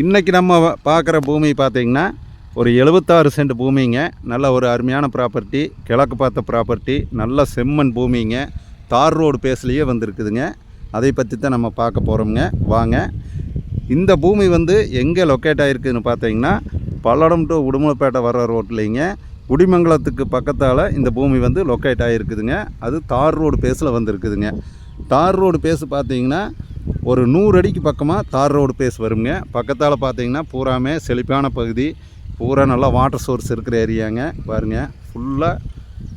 இன்றைக்கி நம்ம பார்க்குற பூமி பார்த்திங்கன்னா ஒரு எழுபத்தாறு சென்ட் பூமிங்க. நல்ல ஒரு அருமையான ப்ராப்பர்ட்டி கிழக்கு பார்த்த ப்ராப்பர்ட்டி நல்ல செம்மண் பூமிங்க. தார் ரோடு பேஸ்லேயே வந்திருக்குதுங்க. அதை பற்றி தான் நம்ம பார்க்க போகிறோம்ங்க வாங்க. இந்த பூமி வந்து எங்கே லொக்கேட் ஆகிருக்குதுன்னு பார்த்தீங்கன்னா பல்லடம் டு உடுமலைப்பேட்டை வர்ற ரோட்லேங்க குடிமங்கலத்துக்கு பக்கத்தால் இந்த பூமி வந்து லொக்கேட் ஆகிருக்குதுங்க அது தார் ரோடு பேஸில் வந்திருக்குதுங்க. தார் ரோடு பேஸ் பார்த்தீங்கன்னா ஒரு நூறு அடிக்கு பக்கமாக தார் ரோடு பேஸ் வருங்க. பக்கத்தால் பார்த்தீங்கன்னா பூராமே செழிப்பான பகுதி. பூரா நல்லா வாட்டர் சோர்ஸ் இருக்கிற ஏரியாங்க பாருங்க. ஃபுல்லாக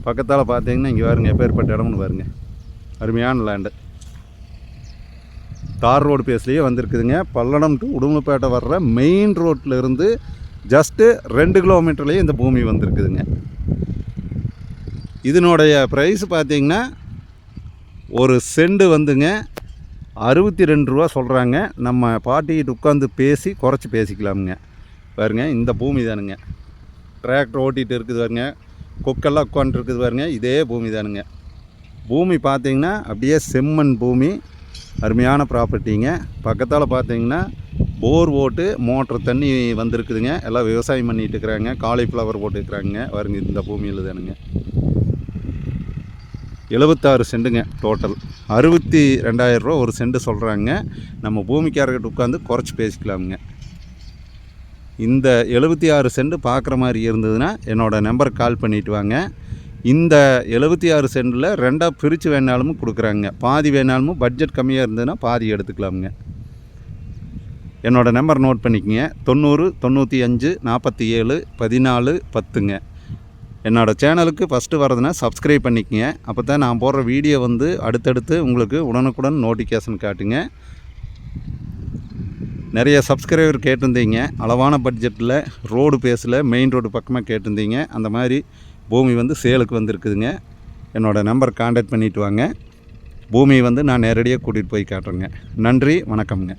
பக்கத்தால் பார்த்தீங்கன்னா இங்கே பாருங்க எப்பேற்பட்ட இடம்னு பாருங்க. அருமையான லேண்டு தார் ரோடு பேஸ்லேயே வந்திருக்குதுங்க. பல்லடம் டு உடுமலைப்பேட்டை வர்ற மெயின் ரோட்டிலிருந்து ஜஸ்ட்டு ரெண்டு கிலோமீட்டர்லேயே இந்த பூமி வந்திருக்குதுங்க. இதனுடைய ப்ரைஸ் பார்த்திங்கன்னா ஒரு செண்டு வந்துங்க. அறுபத்தி ரெண்டு ரூபா சொல்கிறாங்க நம்ம பாட்டிக்கிட்ட உட்காந்து பேசி குறைச்சி பேசிக்கலாமுங்க. பாருங்க இந்த பூமி தானுங்க. டிராக்டர் ஓட்டிகிட்டு இருக்குது பாருங்க. கொக்கெல்லாம் உட்காந்துருக்குது பாருங்க. இதே பூமி தானுங்க. பூமி பார்த்தீங்கன்னா அப்படியே செம்மண் பூமி. அருமையான ப்ராப்பர்ட்டிங்க. பக்கத்தால் பார்த்தீங்கன்னா போர் போட்டு மோட்ரு தண்ணி வந்திருக்குதுங்க. எல்லாம் விவசாயம் பண்ணிகிட்டு இருக்கிறாங்க. காலிஃப்ளவர் போட்டுருக்குறாங்க. பாருங்க இந்த பூமியில் தானுங்க. எழுபத்தாறு சென்ட்டுங்க டோட்டல் அறுபத்தி ரெண்டாயிரம் ரூபா ஒரு செண்டு சொல்கிறாங்க நம்ம பூமிக்காரர்கிட்ட உட்காந்து குறைச்சி பேசிக்கலாமுங்க. இந்த எழுபத்தி ஆறு சென்ட் பார்க்குற மாதிரி இருந்ததுன்னா என்னோடய நம்பருக்கு கால் பண்ணிட்டு வாங்க. இந்த எழுபத்தி ஆறு சென்டில் ரெண்டாக பிரித்து வேணாலும் கொடுக்குறாங்க. பாதி வேணாலும் பட்ஜெட் கம்மியாக இருந்ததுன்னா பாதி எடுத்துக்கலாமுங்க. என்னோடய நம்பர் நோட் பண்ணிக்கங்க. தொண்ணூறு தொண்ணூற்றி அஞ்சு நாற்பத்தி ஏழு பதினாலு பத்துங்க. என்னோடய சேனலுக்கு ஃபஸ்ட்டு வரதுன்னா சப்ஸ்கிரைப் பண்ணிக்கங்க. அப்போ தான் நான் போடுற வீடியோ வந்து அடுத்தடுத்து உங்களுக்கு உடனுக்குடன் நோட்டிஃபிகேஷன் காட்டுங்க. நிறைய சப்ஸ்கிரைபர் கேட்டிருந்தீங்க. அளவான பட்ஜெட்டில் ரோடு பேஸில் மெயின் ரோடு பக்கமாக கேட்டிருந்தீங்க. அந்த மாதிரி பூமி வந்து சேலுக்கு வந்திருக்குதுங்க. என்னோடய நம்பர் காண்டாக்ட் பண்ணிவிட்டு வாங்க. பூமி வந்து நான் நேரடியாக கூட்டிகிட்டு போய் காட்டுறேங்க. நன்றி வணக்கம்ங்க.